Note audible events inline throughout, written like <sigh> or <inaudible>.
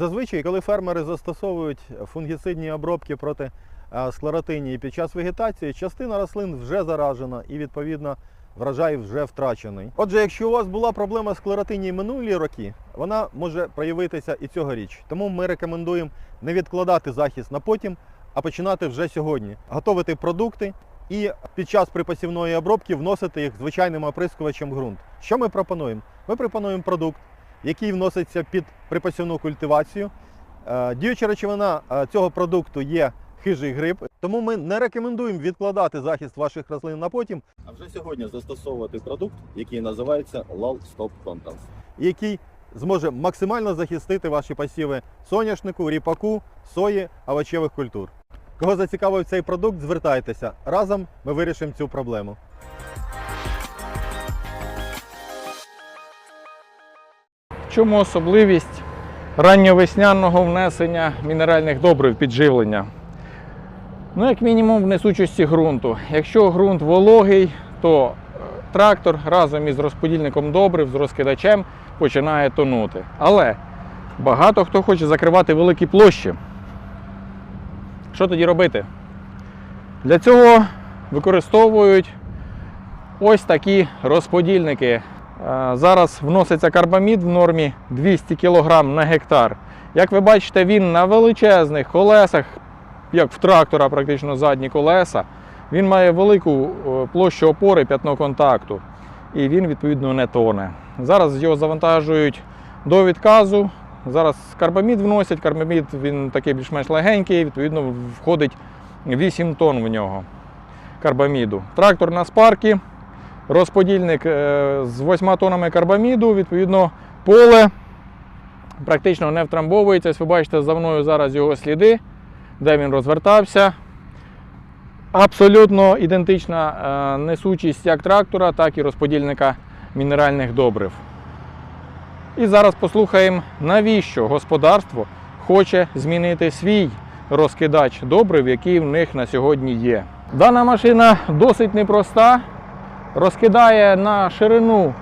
Зазвичай, коли фермери застосовують фунгіцидні обробки проти склеротинії під час вегетації, частина рослин вже заражена і відповідно врожай вже втрачений. Отже, якщо у вас була проблема з склеротинії минулі роки, вона може проявитися і цьогоріч. Тому ми рекомендуємо не відкладати захист на потім, а починати вже сьогодні. Готовити продукти і під час припасівної обробки вносити їх звичайним оприскувачем ґрунт. Що ми пропонуємо? Ми пропонуємо продукт, який вноситься під припасівну культивацію. Е, Діюча речовина е, цього продукту є хижий гриб, тому ми не рекомендуємо відкладати захист ваших рослин на потім, а вже сьогодні застосовувати продукт, який називається LAL Stop Contents, який зможе максимально захистити ваші посіви соняшнику, ріпаку, сої, овочевих культур. Кого зацікавив цей продукт, звертайтеся. Разом ми вирішимо цю проблему. Чому особливість ранньовесняного внесення мінеральних добрив підживлення? Ну, як мінімум, в несучості ґрунту. Якщо ґрунт вологий, то е, трактор разом із розподільником добрив, з розкидачем починає тонути. Але багато хто хоче закривати великі площі. Що тоді робити? Для цього використовують ось такі розподільники. Е, Зараз вноситься карбамід в нормі 200 кг на гектар. Як ви бачите, він на величезних колесах, як в трактора, практично задні колеса. Він має велику е, площу опори, п'ятно контакту, і він відповідно не тоне. Зараз його завантажують до відказу. Зараз карбамід вносять. Карбамід він такий більш-менш легенький, відповідно, входить 8 тонн в нього карбаміду. Трактор на спаркі, розподільник е, з 8 тоннами карбаміду, відповідно, поле практично не втрамбовується. Ось Ви бачите за мною зараз його сліди, де він розвертався. Абсолютно ідентична е, несучість як трактора, так і розподільника мінеральних добрив. І зараз послухаємо, навіщо господарство хоче змінити свій розкидач добрив, який в них на сьогодні є. Дана машина досить непроста, розкидає на ширину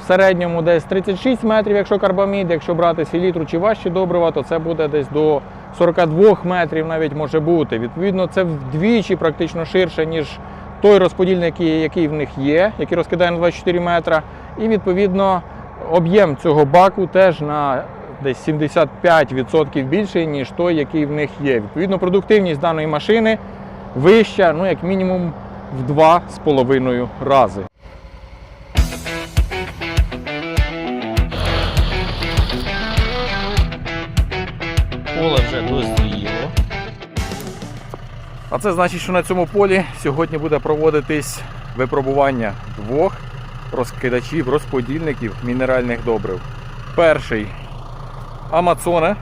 в середньому десь 36 метрів, якщо карбамід, якщо брати селітру чи важчі добрива, то це буде десь до 42 метрів навіть може бути. Відповідно, це вдвічі практично ширше, ніж той розподільник, який в них є, який розкидає на 24 метра. І відповідно об'єм цього баку теж на десь 75% більший, ніж той, який в них є. Відповідно, продуктивність даної машини вища, ну як мінімум в 2,5 рази. Поле вже дозріло. А це значить, що на цьому полі сьогодні буде проводитись випробування двох розкидачів, розподільників мінеральних добрив. Перший Амазоне.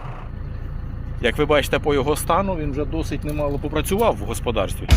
Як ви бачите по його стану, він вже досить немало попрацював в господарстві.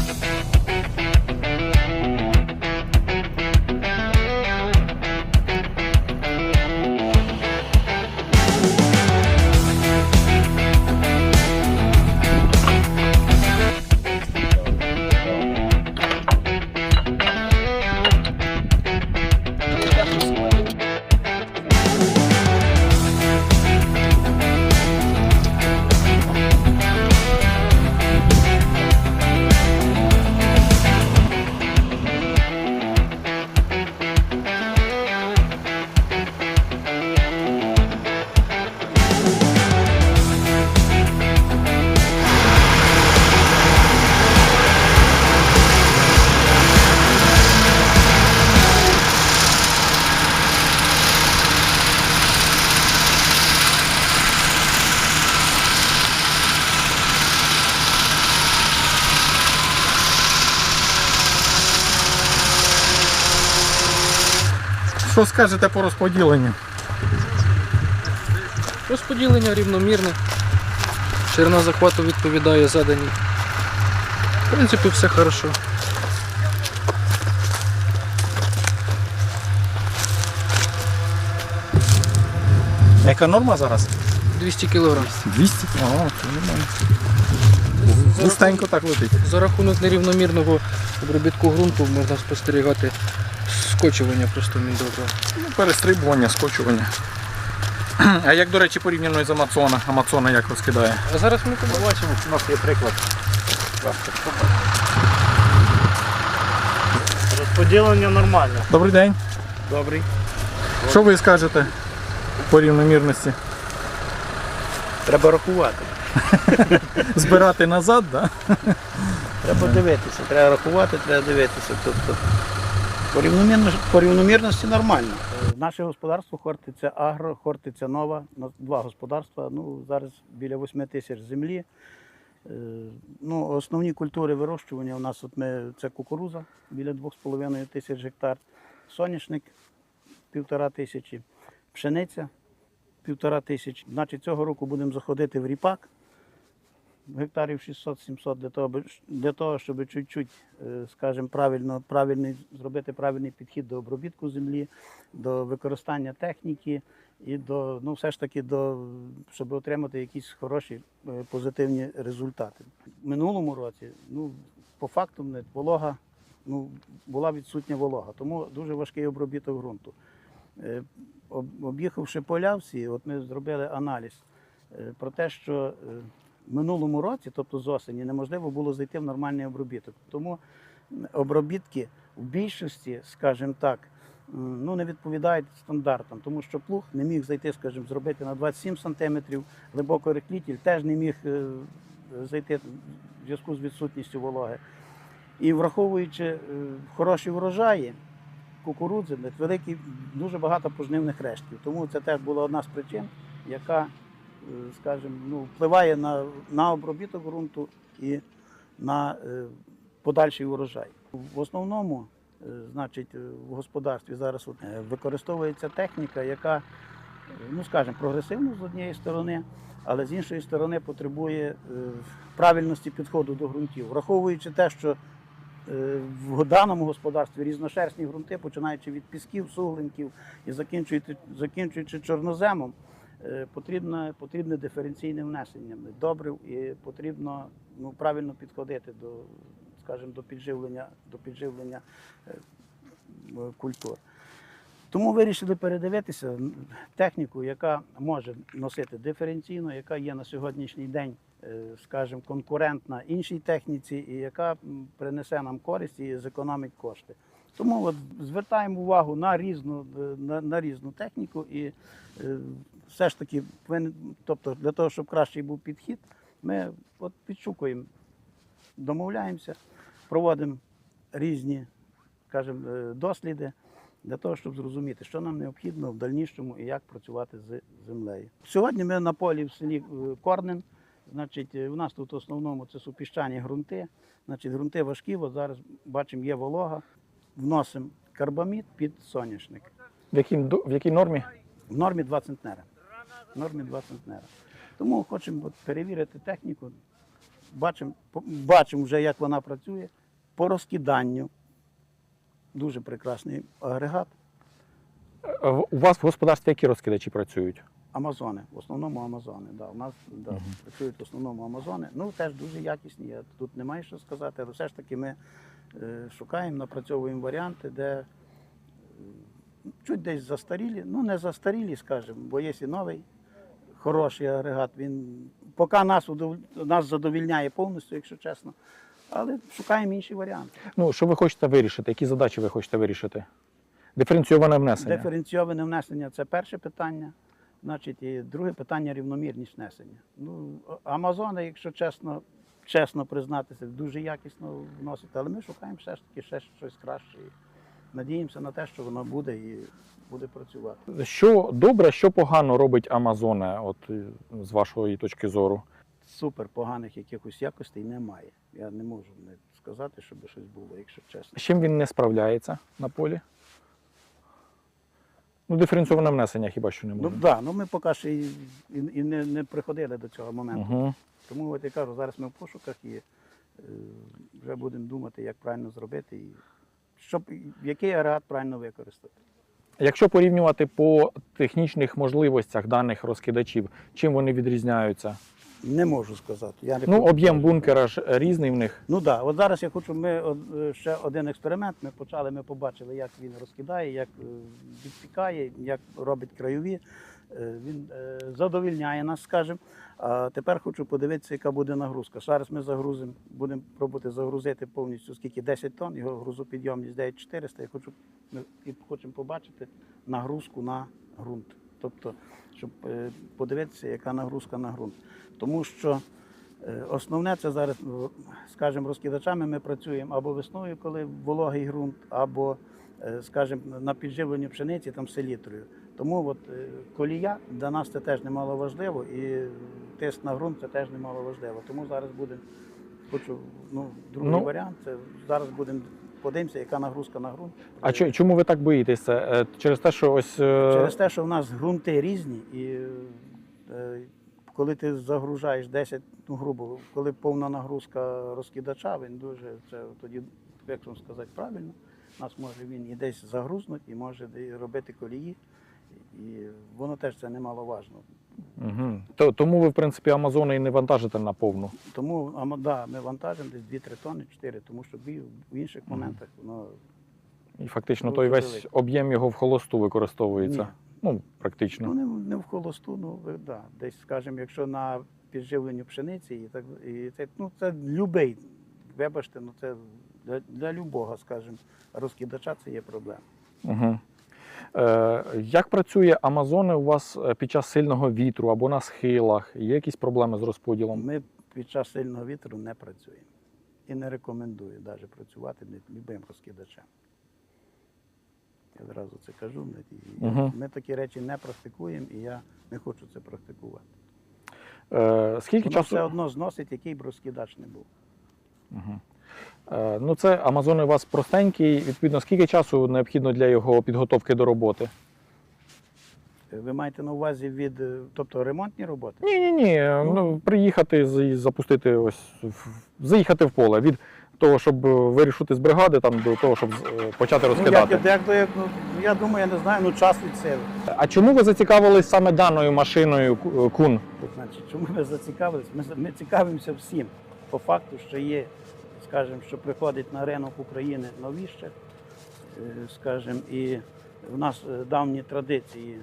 Що скажете по розподіленню? Розподілення рівномірне. Ширина захвату відповідає заданій. В принципі, все хорошо. Яка норма зараз? 200 кг. 200? Ага, це нормально. Густенько так летить. За рахунок нерівномірного обробітку ґрунту можна спостерігати скочування просто міндобра. Ну, перестрибування, скочування. А як, до речі, порівняно з Амазона? Амазона як розкидає? А зараз ми побачимо. Побачимо, у нас є приклад. Розподілення нормальне. Добрий день. Добрий. Що ви скажете по рівномірності? Треба рахувати. <laughs> Збирати назад, так? Да? Треба дивитися, треба рахувати, треба дивитися. Тобто по, рівномірно- по рівномірності нормально. Е, Наше господарство Хортиця Агро, Хортиця Нова, два господарства. Ну, зараз біля 8 тисяч землі. Е, Ну, основні культури вирощування у нас от ми, це кукуруза біля 2,5 тисяч гектар, соняшник півтора тисячі, пшениця півтора тисячі. Значить, цього року будемо заходити в ріпак гектарів 600-700 для того, для того, щоб чуть-чуть, е, скажімо, правильно, правильний, зробити правильний підхід до обробітку землі, до використання техніки і до, ну, все ж таки, до, щоб отримати якісь хороші е, позитивні результати. В минулому році, ну, по факту, волога, ну, була відсутня волога, тому дуже важкий обробіток ґрунту. Е, Об'їхавши поля всі, от ми зробили аналіз про те, що минулому році, тобто з осені, неможливо було зайти в нормальний обробіток. Тому обробітки в більшості, скажімо так, ну, не відповідають стандартам, тому що плуг не міг зайти, скажімо, зробити на 27 сантиметрів, глибокореклітіль теж не міг е, зайти в зв'язку з відсутністю вологи. І враховуючи е, хороші врожаї, кукурудзи, великий, дуже багато пожнивних рештків. Тому це теж була одна з причин, яка, скажімо, ну, впливає на, на обробіток ґрунту і на е, подальший урожай. В основному, е, значить, е, в господарстві зараз е, використовується техніка, яка, е, ну скажімо, прогресивна з однієї сторони, але з іншої сторони потребує е, правильності підходу до ґрунтів, враховуючи те, що Е, в даному господарстві різношерстні ґрунти, починаючи від пісків, суглинків і закінчуючи, закінчуючи чорноземом, е, потрібне, потрібне диференційне внесення добрив і потрібно ну, правильно підходити до, скажімо, до підживлення, до підживлення е, культур. Тому вирішили передивитися техніку, яка може носити диференційно, яка є на сьогоднішній день, е, скажімо, конкурентна іншій техніці, і яка принесе нам користь і зекономить кошти. Тому от звертаємо увагу на різну, е, на, на різну техніку і е, все ж таки, тобто для того, щоб кращий був підхід, ми от підшукуємо, домовляємося, проводимо різні, скажімо, е, досліди для того, щоб зрозуміти, що нам необхідно в дальнішому і як працювати з землею. Сьогодні ми на полі в селі е, Корнен. Значить, у нас тут в основному це супіщані ґрунти. Значить, ґрунти важкі, от зараз бачимо, є волога. Вносимо карбамід під соняшник. В якій, в якій нормі? В нормі 2 центнера. В нормі 2 центнера. Тому хочемо от перевірити техніку. Бачимо, бачимо вже, як вона працює. По розкиданню. Дуже прекрасний агрегат. Е, У вас в господарстві які розкидачі працюють? Амазони, в основному Амазони. Да, у нас да, працюють в основному Амазони. Ну, теж дуже якісні. Я тут немає що сказати, але все ж таки ми шукаємо, напрацьовуємо варіанти, де е, чуть десь застарілі, ну не застарілі, скажімо, бо є і новий хороший агрегат. Він поки нас, удов- нас задовільняє повністю, якщо чесно. Але шукаємо інші варіанти. Ну, що ви хочете вирішити? Які задачі ви хочете вирішити? Диференційоване внесення. Диференційоване внесення це перше питання. Значить, і друге питання рівномірність внесення. Ну, Амазони, якщо чесно, чесно признатися, дуже якісно вносить, але ми шукаємо все ж таки ще щось краще. Надіємося на те, що воно буде і буде працювати. Що добре, що погано робить Амазоне, от е, з вашої точки зору? Супер поганих якихось якостей немає. Я не можу не сказати, щоб щось було, якщо чесно. З чим він не справляється на полі? Ну, диференційоване внесення хіба що не Ну може. так, да, ну ми поки що і, і, і не, не приходили до цього моменту. Угу. Тому от я кажу, зараз ми в пошуках і е, вже будемо думати, як правильно зробити, і щоб який агрегат правильно використати. Якщо порівнювати по технічних можливостях даних розкидачів, чим вони відрізняються? Не можу сказати. Я не Ну, об'єм бункера ж різний в них. Ну так, да. от зараз я хочу, ми от, е, ще один експеримент. Ми почали, ми побачили, як він розкидає, як е, відпікає, як робить краєві. Він задовільняє нас, скажімо. А тепер хочу подивитися, яка буде нагрузка. Зараз ми загрузимо, будемо пробувати загрузити повністю скільки 10 тонн, його грузопідйомність 9400. Я хочу, і хочемо побачити нагрузку на ґрунт. Тобто, щоб е, подивитися, яка нагрузка на ґрунт. Тому що е, основне це зараз, скажімо, розкидачами ми працюємо або весною, коли вологий ґрунт, або, е, скажімо, на підживленні пшениці там селітрою. Тому от е, колія для нас це теж немало важливо, і тиск на ґрунт це теж немало важливо. Тому зараз буде, хочу, ну, другий Ну. варіант, це зараз будемо подивимося, яка нагрузка на ґрунт. А чо- чому ви так боїтеся? Е, Через те, що ось е, Через те, що в нас ґрунти різні, і коли ти загружаєш 10, ну грубо, коли повна нагрузка розкидача, він дуже це тоді, як вам сказати правильно, нас може він і десь загрузнути, і може робити колії. І воно теж це немаловажно. Угу. То, тому ви, в принципі, Амазони і не вантажите на повну. Тому а, да, ми вантажимо десь 2-3 тонни, 4, тому що в інших моментах воно І фактично той весь об'єм його в холосту використовується. Ні. Ну, практично. Ну, не, в- не в холосту, ну да. десь, скажімо, якщо на підживленню пшениці, і так і це, ну, це любий, вибачте, ну це для, для любого, скажімо, розкидача це є проблема. Угу. Е, як працює Амазони у вас е, під час сильного вітру або на схилах? Є якісь проблеми з розподілом? Ми під час сильного вітру не працюємо. І не рекомендую навіть працювати любим розкидачем. Я одразу це кажу. Ми, і- ми такі речі не практикуємо, і я не хочу це практикувати. Е, скільки Воно часу? все одно зносить, який б розкидач не був. Угу. Е, ну, це Амазони у вас простенький. Відповідно, скільки часу необхідно для його підготовки до роботи? Ви маєте на увазі від, е, тобто ремонтні роботи? Ні, ні, ні. Ну, приїхати і запустити ось заїхати в поле від того, щоб вирішити з бригади, там до того, щоб е, почати Ну, розкидати. як, як, як, ну, я думаю, я не знаю, ну час від сили. А чому ви зацікавились саме даною машиною кун? Значить, чому ми зацікавились? Ми, ми цікавимося всім. По факту, що є, скажімо, що приходить на ринок України новіше, е, скажімо, і в нас е, давні традиції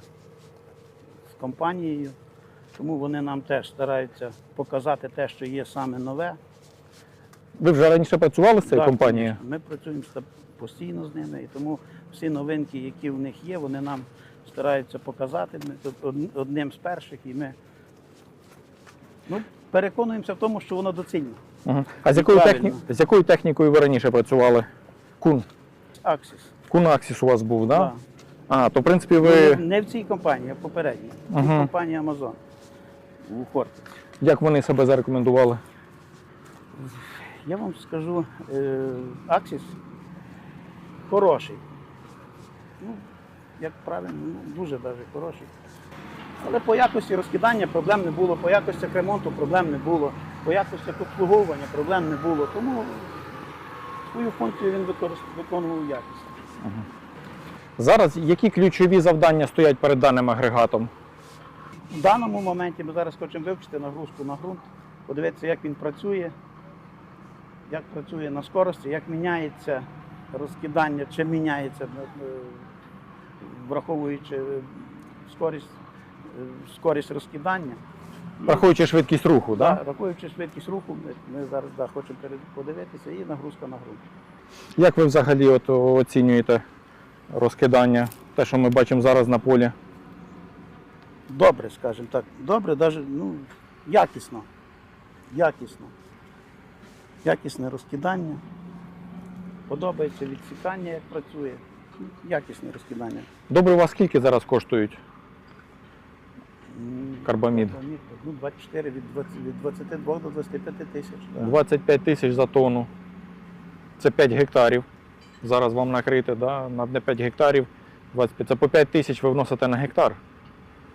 з компанією, тому вони нам теж стараються показати те, що є саме нове. Ви вже раніше працювали з цією Так, компанією? Ми працюємо постійно з ними, і тому всі новинки, які в них є, вони нам стараються показати. Ми тут одним з перших, і ми ну, переконуємося в тому, що воно доцільне. Угу. А з якою, Правильно. техні... з якою технікою ви раніше працювали? Кун. Аксіс. Кун Аксіс у вас був, так? Да? Да. А, то в принципі ви. не в цій компанії, а в попередній. В Мгм. компанії Amazon. У Хортиці. Як вони себе зарекомендували? Я вам скажу, е, Аксіс хороший. Ну, як правильно, ну, дуже навіть хороший. Але по якості розкидання проблем не було, по якості ремонту проблем не було, по якості обслуговування проблем не було. Тому свою функцію він виконував якісно. Зараз які ключові завдання стоять перед даним агрегатом? В даному моменті ми зараз хочемо вивчити нагрузку на ґрунт, подивитися, як він працює, як працює на скорості, як міняється розкидання, чи міняється, е, враховуючи е, скорість, е, скорість розкидання. І, Враховуючи швидкість руху, да, да? Рахуючи швидкість руху, ми, ми зараз да, хочемо подивитися і нагрузка на ґрунт. Як ви взагалі от оцінюєте розкидання, те, що ми бачимо зараз на полі? Добре, скажімо так. Добре, навіть ну, якісно. Якісно. Якісне розкидання. Подобається відсікання, як працює. Якісне розкидання. Добре, у вас скільки зараз коштують? Карбамід. Ну, 24 від, 20, від 22 до 25 тисяч. да. 25 тисяч за тонну. Це 5 гектарів. Зараз вам накрити, да? на 5 гектарів. 25. Це по 5 тисяч ви вносите на гектар.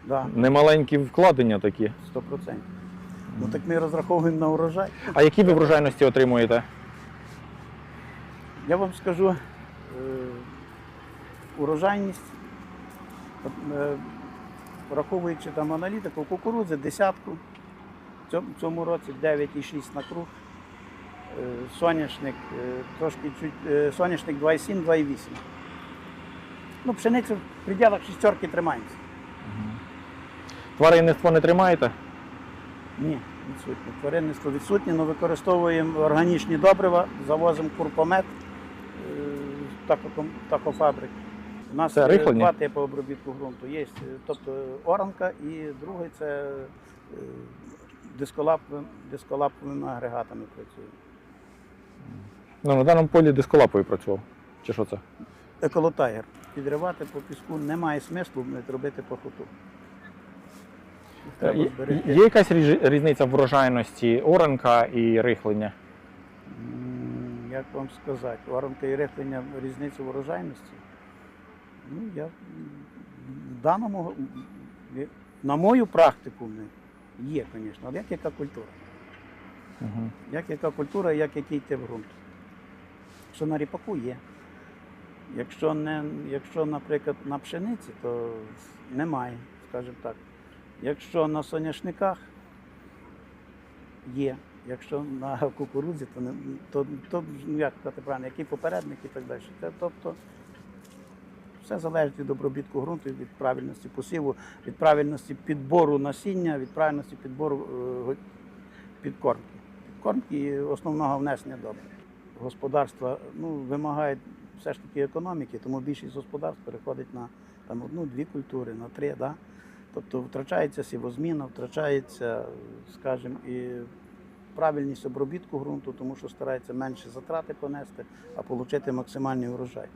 Да, Немаленькі вкладення такі. 100%. Ну так ми розраховуємо на урожай. А які ви врожайності отримуєте? Я вам скажу, е, урожайність, е, враховуючи там аналітику, кукурудзи десятку, в цьому, році 9,6 на круг, е, соняшник е, трошки чуть, е, соняшник 2,7, 2,8. Ну, пшеницю в пределах шістерки тримаємося. Тваринництво не тримаєте? Ні, відсутні. Тваринництво відсутнє, але використовуємо органічні добрива, завозимо курпомет е, такоком- такофабрик. У нас Це рихлення? два типи обробітку ґрунту. Є, е, тобто оранка і другий це е, дисколап- дисколаповими агрегатами працює. Ну, на даному полі дисколаповий працював. Чи що це? Еколотайгер. Підривати по піску немає смислу робити пахоту. Треба Є, є якась різниця в врожайності оранка і рихлення? Як вам сказати, воронка і рихлення різниця в урожайності? Ну, я в даному, на мою практику є, звісно, але як яка культура. Угу. Як яка культура, як який тип ґрунту. Якщо на ріпаку є. Якщо, не, якщо, наприклад, на пшениці, то немає, скажімо так. Якщо на соняшниках є. Якщо на кукурудзі, то, не, то, то ну, як сказати правильно, який попередник і так далі. Це, тобто все залежить від обробітку ґрунту, від правильності посіву, від правильності підбору насіння, від правильності підбору е, підкормки. Підкормки і основного внесення добре. Господарства ну, вимагають все ж таки економіки, тому більшість господарств переходить на там, одну-дві культури, на три. Да? Тобто втрачається сівозміна, втрачається, скажімо, і правильність обробітку ґрунту, тому що старається менше затрати понести, а отримати максимальний урожай.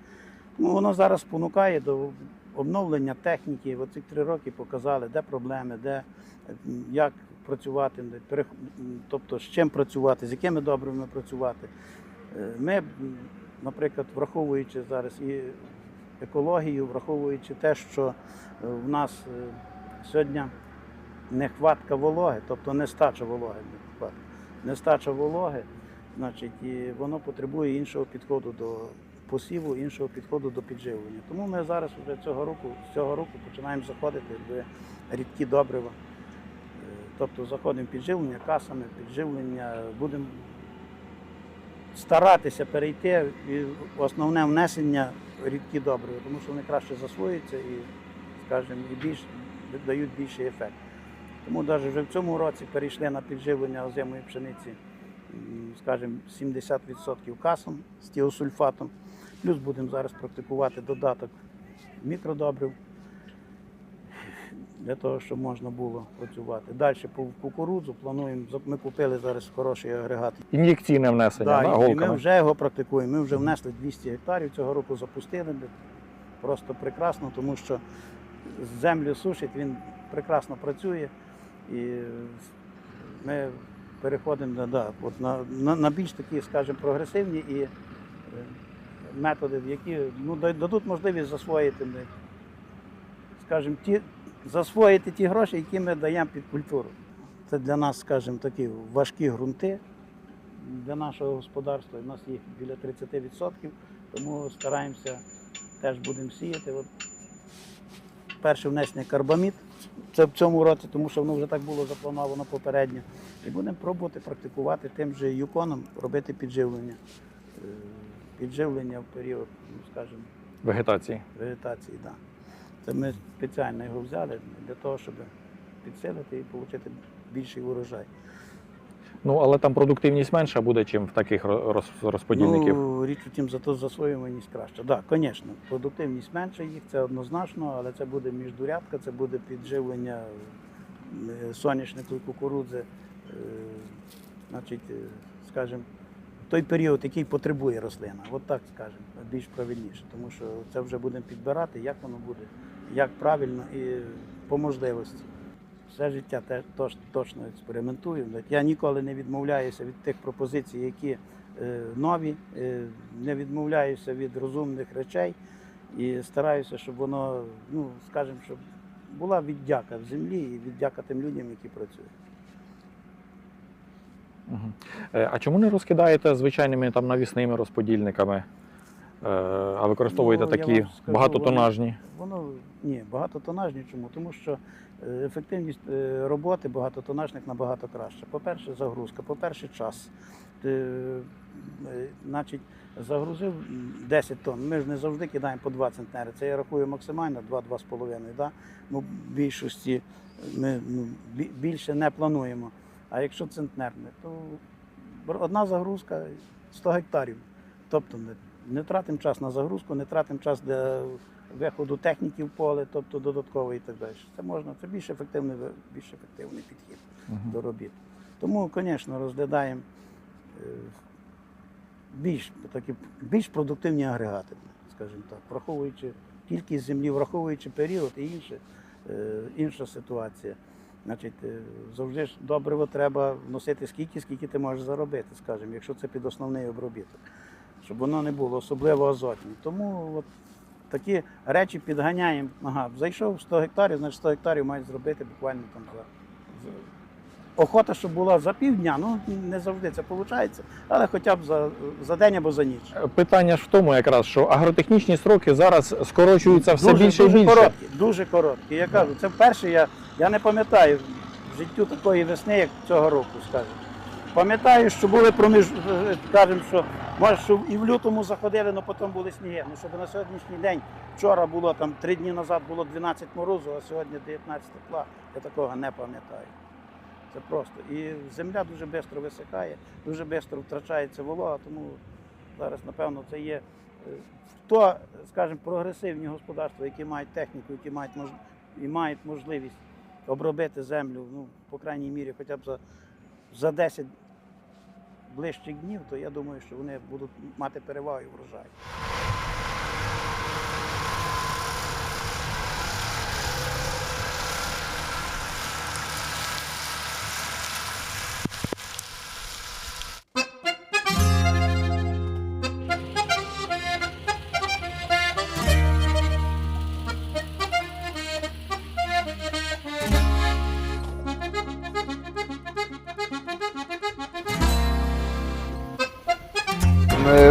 Ну, воно зараз спонукає до обновлення техніки. Оці три роки показали, де проблеми, де як працювати, тобто з чим працювати, з якими добривами працювати. Е, Ми, наприклад, враховуючи зараз і екологію, враховуючи те, що е, в нас е, сьогодні нехватка вологи, тобто нестача вологи, нестача вологи, значить, і воно потребує іншого підходу до посіву, іншого підходу до підживлення. Тому ми зараз вже цього року, цього року починаємо заходити в рідкі добрива. Е, Тобто заходимо в підживлення касами, підживлення, будемо старатися перейти і основне внесення рідкі добрива, тому що вони краще засвоюються і, скажімо, і більш, дають більший ефект. Тому навіть вже в цьому році перейшли на підживлення озимої пшениці, скажімо, 70% касом з тіосульфатом. Плюс будемо зараз практикувати додаток мікродобрив для того, щоб можна було працювати. Далі по кукурудзу плануємо, ми купили зараз хороший агрегат Ін'єкційне внесення, Да, і- ми вже його практикуємо. Ми вже внесли 200 гектарів. Цього року запустили. Просто прекрасно, тому що землю сушить, він прекрасно працює. І ми переходимо на, да, от на, на, на більш такі, скажімо, прогресивні і е, методи, які ну, дадуть можливість засвоїти, скажімо, ті, засвоїти ті гроші, які ми даємо під культуру. Це для нас, скажімо, такі важкі ґрунти для нашого господарства. У нас їх біля 30%, тому стараємося теж будемо сіяти. От перше внесення карбамід. Це в цьому році, тому що воно вже так було заплановано попередньо. І будемо пробувати практикувати тим же юконом, робити підживлення. Підживлення в період, ну, скажімо, Вегетації. вегетації. Да. Це ми спеціально його взяли для того, щоб підсилити і отримати більший урожай. Ну, але там продуктивність менша буде, ніж в таких ро- роз- розподільників. Ну, річ у тім, зато засвоюваність краще. Так, да, звісно, продуктивність менше їх, це однозначно, але це буде міждурядка, це буде підживлення е, соняшнику і кукурудзи, е, значить, е, скажімо, той період, який потребує рослина. От так скажемо, більш правильніше, тому що це вже будемо підбирати, як воно буде, як правильно і по можливості. Все життя теж точ- точно експериментую. Я ніколи не відмовляюся від тих пропозицій, які е, нові, е, не відмовляюся від розумних речей і стараюся, щоб воно, ну скажімо, щоб була віддяка в землі і віддяка тим людям, які працюють. Е, А чому не розкидаєте звичайними там навісними розподільниками, е, а використовуєте Ну, такі скажу, багатотонажні? Воно ні, багатотонажні чому? Тому що е, ефективність роботи багатотонажних набагато краще. По-перше, загрузка, по-перше, час. Ти, значить, загрузив 10 тонн. Ми ж не завжди кидаємо по 2 центнери. Це я рахую максимально 2-2,5. Да? Ну, в більшості ми ну, більше не плануємо. А якщо центнерне, то одна загрузка 100 гектарів. Тобто не, не тратимо час на загрузку, не тратимо час для виходу техніки в поле, тобто додатково і так далі. Це можна, це більш ефективний, більш ефективний підхід до робіт. Тому, звісно, розглядаємо е, більш, такі, більш продуктивні агрегати, скажімо так, враховуючи кількість землі, враховуючи період і інше, е, інша ситуація. Значить, е, завжди ж добриво треба вносити скільки, скільки ти можеш заробити, скажімо, якщо це під основний обробіток, щоб воно не було особливо азотні. Тому от такі речі підганяємо. Ага, зайшов 100 гектарів, значить 100 гектарів мають зробити буквально там за. Охота, щоб була за півдня, ну не завжди це виходить, але хоча б за, за день або за ніч. Питання ж в тому, якраз що агротехнічні строки зараз скорочуються все дуже, більше дуже і більше. короткі, дуже короткі. Я кажу, це вперше я, я не пам'ятаю в життю такої весни, як цього року, скажімо. Пам'ятаю, що були проміж, е, скажімо, що може, що і в лютому заходили, але потім були сніги. Ну, щоб на сьогоднішній день вчора було там три дні назад було 12 морозу, а сьогодні 19 тепла. Я такого не пам'ятаю. Це просто. І земля дуже швидко висихає, дуже швидко втрачається волога, тому зараз, напевно, це є е, то, скажімо, прогресивні господарства, які мають техніку, які мають мож... і мають можливість обробити землю, ну, по крайній мірі, хоча б за, за 10 ближчих днів, то я думаю, що вони будуть мати перевагу і врожай.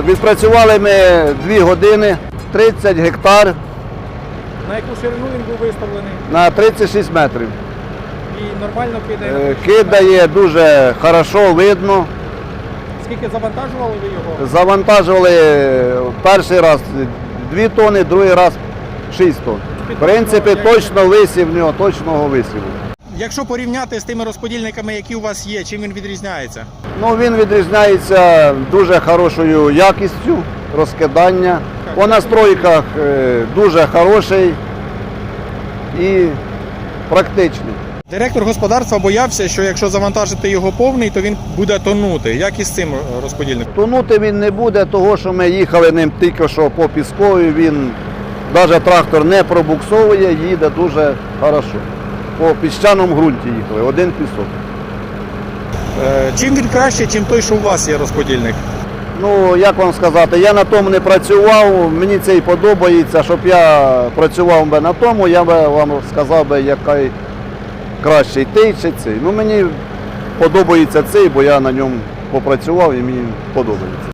Відпрацювали ми 2 години, 30 гектар На яку ширину він був виставлений на 36 метрів. і нормально кидає. Е, Кидає дуже хорошо, видно. Скільки завантажували ви його? Завантажували перший раз 2 тони, другий раз 6 тонн. В принципі, точно висів в нього, точного висіву. Якщо порівняти з тими розподільниками, які у вас є, чим він відрізняється? Ну, він відрізняється дуже хорошою якістю розкидання. По настройках е, дуже хороший і практичний. Директор господарства боявся, що якщо завантажити його повний, то він буде тонути. Як із цим розподільником? Тонути він не буде, того що ми їхали ним тільки що по піскові, він навіть трактор не пробуксовує, їде дуже хорошо. По піщаному ґрунті їхали, один пісок. Е, Чим він краще, чим той, що у вас є розподільник? Ну, як вам сказати, я на тому не працював, мені це і подобається, щоб я працював би на тому, я би вам сказав би, який кращий той чи цей. Ну, мені подобається цей, бо я на ньому попрацював і мені подобається.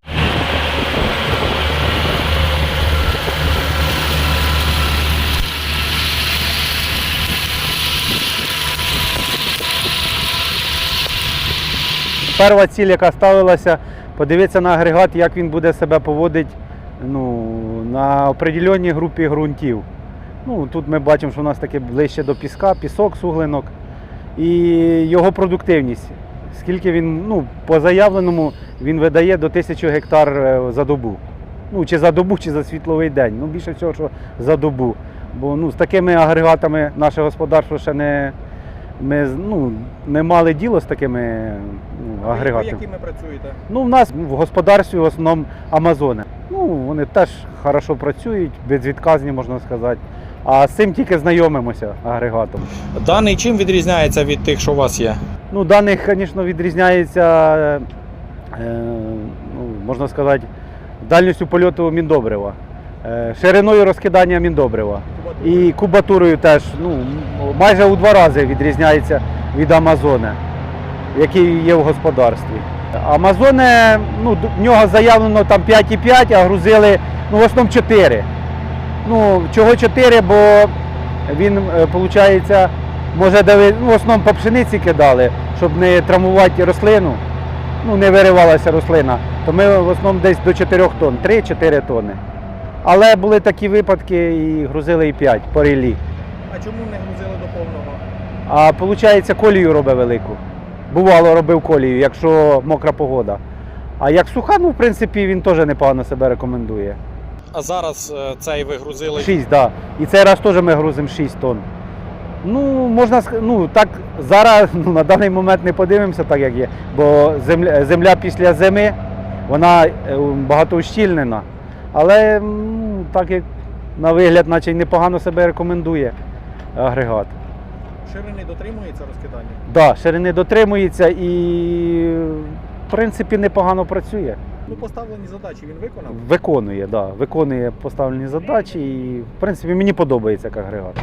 Перша ціль, яка ставилася, подивитися на агрегат, як він буде себе поводити ну, на определеній групі ґрунтів. Ну, тут ми бачимо, що у нас таке ближче до піска, пісок, суглинок. І його продуктивність. Скільки він, ну, по заявленому, він видає до 1000 гектар е, за добу. Ну, чи за добу, чи за світловий день. Ну, більше всього, що за добу. Бо ну, з такими агрегатами наше господарство ще не, ми ну, не мали діло з такими ну, агрегатами. якими працюєте? Ну, в нас в господарстві в основному Амазони. Ну, вони теж хорошо працюють, безвідказні, можна сказати. А з цим тільки знайомимося агрегатом. Даний чим відрізняється від тих, що у вас є? Ну, даних, звісно, відрізняється, е, ну, можна сказати, дальністю польоту міндобрива, е, шириною розкидання міндобрива. І кубатурою теж ну, майже у два рази відрізняється від Амазони, який є в господарстві. Амазони, ну, в нього заявлено там 5,5, а грузили ну, в основному 4. Ну, чого 4, бо він, виходить, може дави, ну, в основному по пшениці кидали, щоб не травмувати рослину, ну, не виривалася рослина, то ми в основному десь до 4 тонн, 3-4 тонни. Але були такі випадки і грузили і 5 по рілі. А чому не грузили до повного? А виходить, колію робить велику. Бувало, робив колію, якщо мокра погода. А як суха, ну в принципі він теж непогано себе рекомендує. А зараз е, цей ви грузили 6, так. Да. І цей раз теж ми грузимо 6 тонн. Ну, можна ну так зараз ну, на даний момент не подивимося, так як є. Бо земля, земля після зими вона е, багато. Але м, так як на вигляд, наче й непогано себе рекомендує агрегат. ширини дотримується розкидання. Да, ширини дотримується і в принципі непогано працює. Ну, поставлені задачі він виконав. Виконує, да, виконує поставлені задачі і в принципі мені подобається як агрегат.